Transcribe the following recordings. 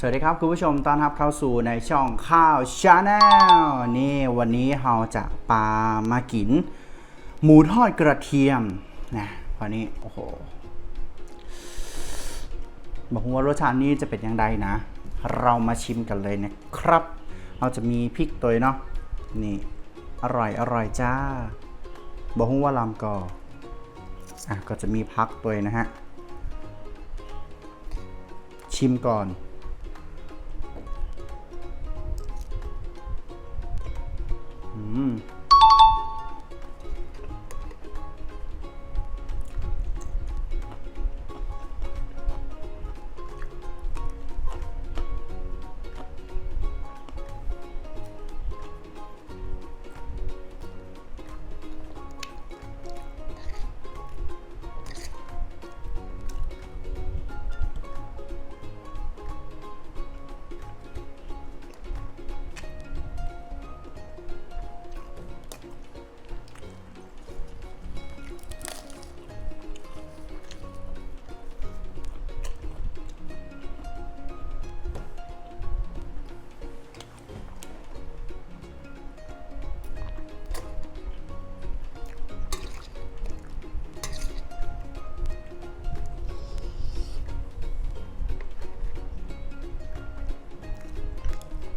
สวัสดีครับคุณผู้ชมต้อนรับเข้าสู่ในช่องข้าวชาแนลนี่วันนี้เราจะปามากิน หมูทอดกระเทียมนะวันนี้โอ้โหบอกว่ารสชาตินี้จะเป็นยังไงนะ เรามาชิมกันเลยนะครับ เราจะมีพริกตัวเนาะนี่อร่อยอร่อยจ้าบอกว่าลำกออะก็จะมีพักตัวนะฮะชิมก่อน อื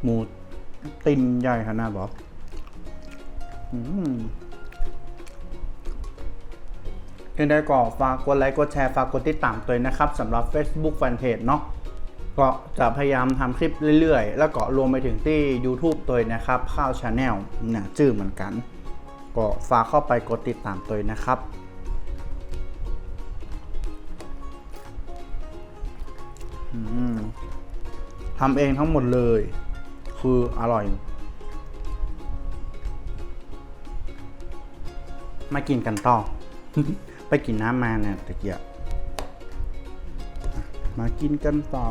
มูตินใหญ่ขนาดบอกอืมยังได้ก็ฝากกดไลค์กดแชร์ฝากกดติดตามตัวนะครับสำหรับ Facebook Fanpage เนาะก็จะพยายามทำคลิปเรื่อยๆ แล้วก็รวมไปถึงที่ YouTube ตัวนะครับข้าวชาแนลเนี่ยชื่อเหมือนกัน ก็ฝากเข้าไปกดติดตามตัวนะครับทำเองทั้งหมดเลย คืออร่อย มากินกันต่อ ไปกินน้ำมาเนี่ยตะเกียบอะมากินกันต่อ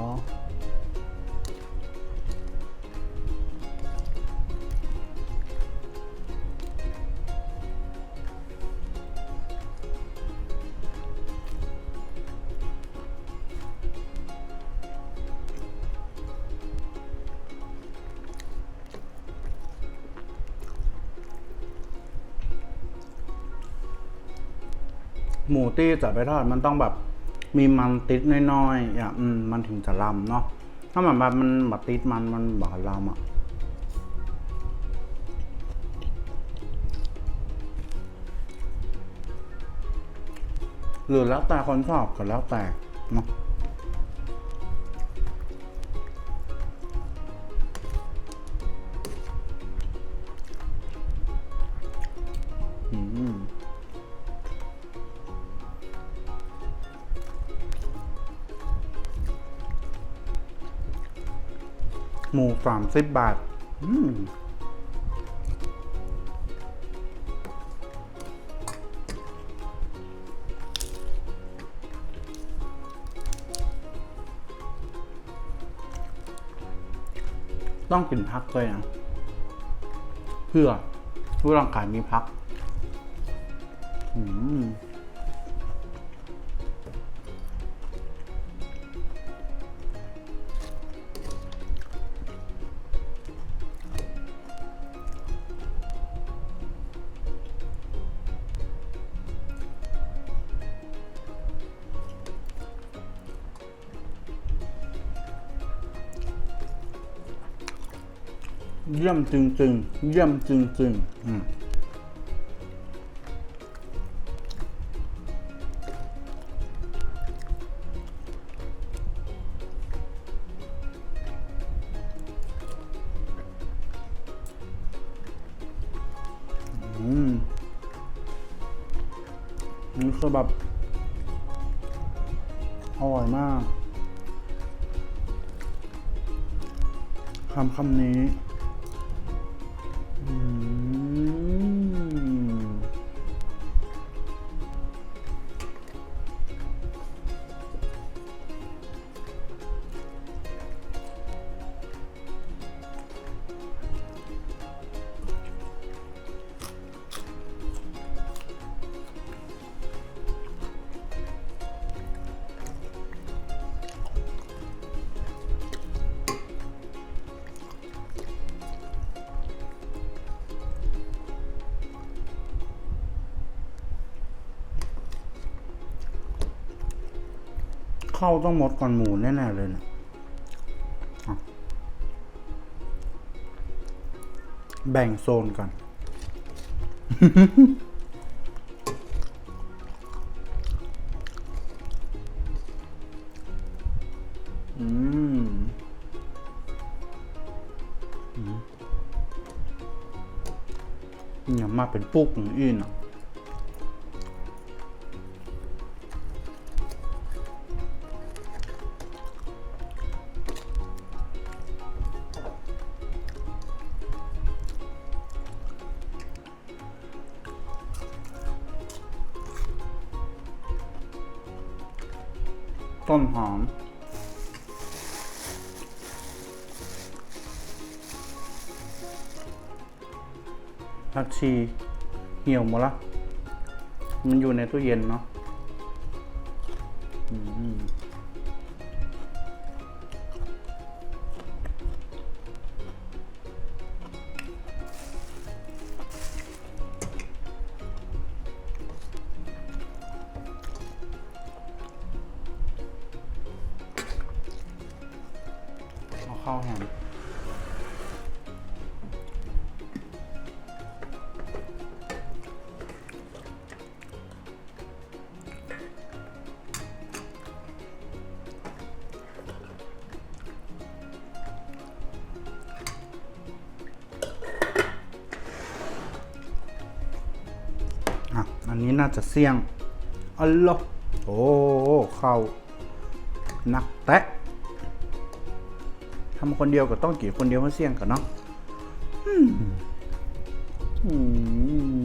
หมูตี้จะไปทอดมันต้องแบบมีมันติดน้อยๆอย่างมันถึงจะลำเนาะถ้าแบบมันแบบติดมันมันบอกลำอะหรือแล้วแต่คนชอบก็แล้วแต่เนาะ หมูสามสิบบาท อืมต้องกินพักด้วยนะ เพื่อผู้ร่างกายมีพัก อืม เยี่ยมจริงๆ เยี่ยมจริงๆอืมอืมนี่คือแบบอร่อยมากคำคำนี้ อื เข้าต้องหมดก่อนหมูแน่ๆเลยนะอะแบ่งโซนก่อนอืมอืมเนี่ยมาเป็นปุกอย่างอื่นอะ ต้นหอม ผักชีเหี่ยวหมดละ มันอยู่ในตู้เย็นเนาะ อืม ข้าวแฮมอะอันนี้น่าจะเสี่ยงอัลโลโอ้เข้านักแตะ ทำคนเดียวก็ต้องกี่คนเดียวมาเสี่ยงกันเนาะอืมอืม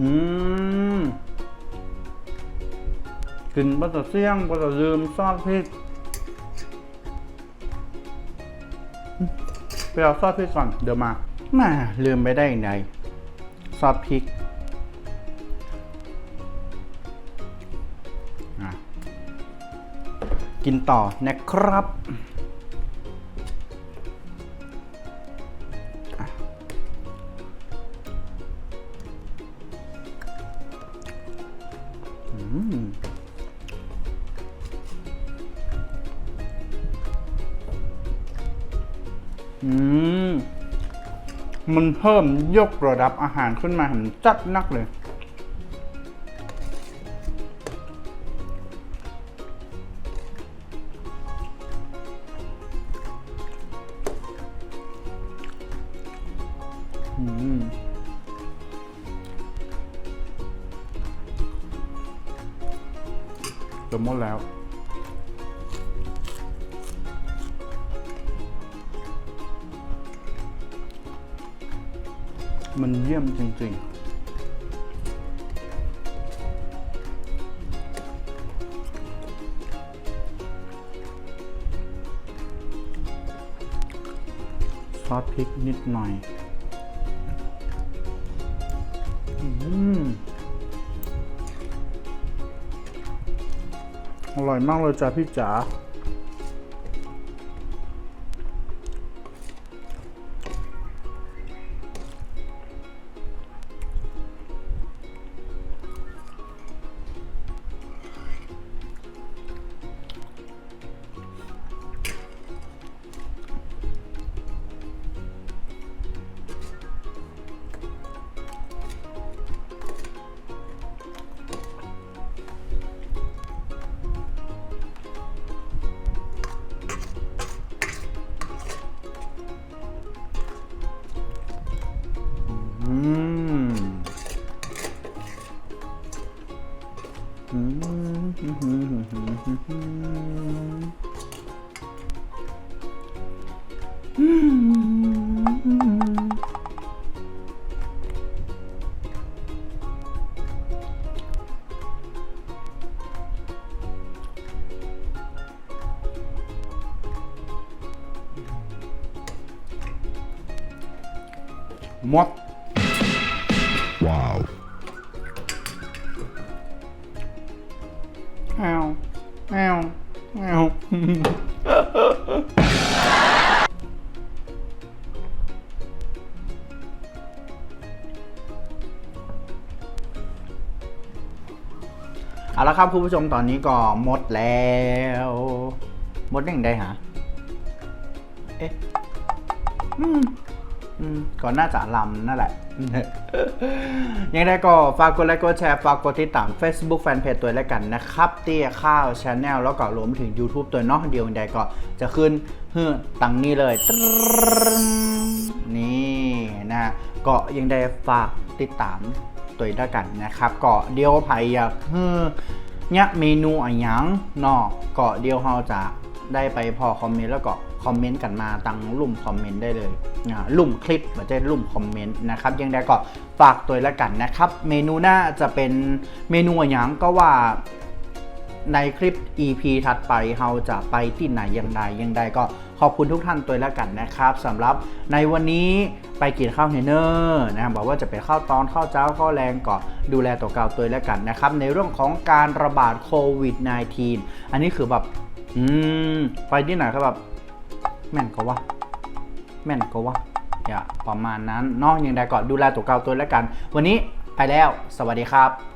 อืมกลิ่นบัตะเสี่ยงบัตะลืมซอสพริกไปเอาซอสพริกก่อนเดี๋ยวมาแม่ลืมไปได้ยังไงซอสพริกกินต่อนะครับ มันเพิ่มยกระดับอาหารขึ้นมาเห็นจัดนักเลย มันเยี่ยมจริง ๆซอสพริกนิดหน่อยอืมอร่อยมากเลยจ้ะพี่จ๋า อวแอวแอวเอาละครับคุณผู้ชมตอนนี้ก็หมดแล้ว หมดยังได้หาเอ๊ะ อือืม ก่อนหน่าจะลำนั่นแหละ ยังไงก็ฝากกดไลค์กดแชร์ฝากกดติดตาม Facebook Fanpage ตัวแล้วกันนะครับ เตี้ยข้าว Channel แล้วก็รวมถึง YouTube ตัวเนาะเดียวยังไงก็จะขึ้นเฮือตังนี้เลย นี่นะก็ยังได้ฝากติดตามตัวแล้วกันนะครับก็เดียวไผอยากเฮือเนี่ยเมนูอะไรยังเนาะก็เดียวเราจะได้ไปพอคอมเมนต์แล้วก็ คอมเมนต์กันมาตั้งลุ่มคอมเมนต์ได้เลยอ่าลุ่มคลิปไม่ใช่ลุ่มคอมเมนต์นะครับยังไงก็ฝากตัวล้วกันนะครับ เมนูหน้าจะเป็นเมนูอะไรหยังก็ว่าในคลิป EP ถัดไปเราจะไปที่ไหนอย่างไรยังใดก็ขอบคุณทุกท่านตัวล้วกันนะครับสำหรับในวันนี้ไปกินข้าวเนเนอร์นะครับบอกว่าจะไปข้าวตอนข้าวเจ้าข้าวแรงก็ดูแลตัวเก่าตัวล้วกันนะครับ ในเรื่องของการระบาดโควิด -19 อันนี้คือแบบ อืม ไปที่ไหนก็แบบ แม่นก็ว่าแม่นก็ว่าอย่าประมาณนั้นเนอกอย่างใดก็ดูแลตัวเก่าตัวแล้วกัน วันนี้ไปแล้ว สวัสดีครับ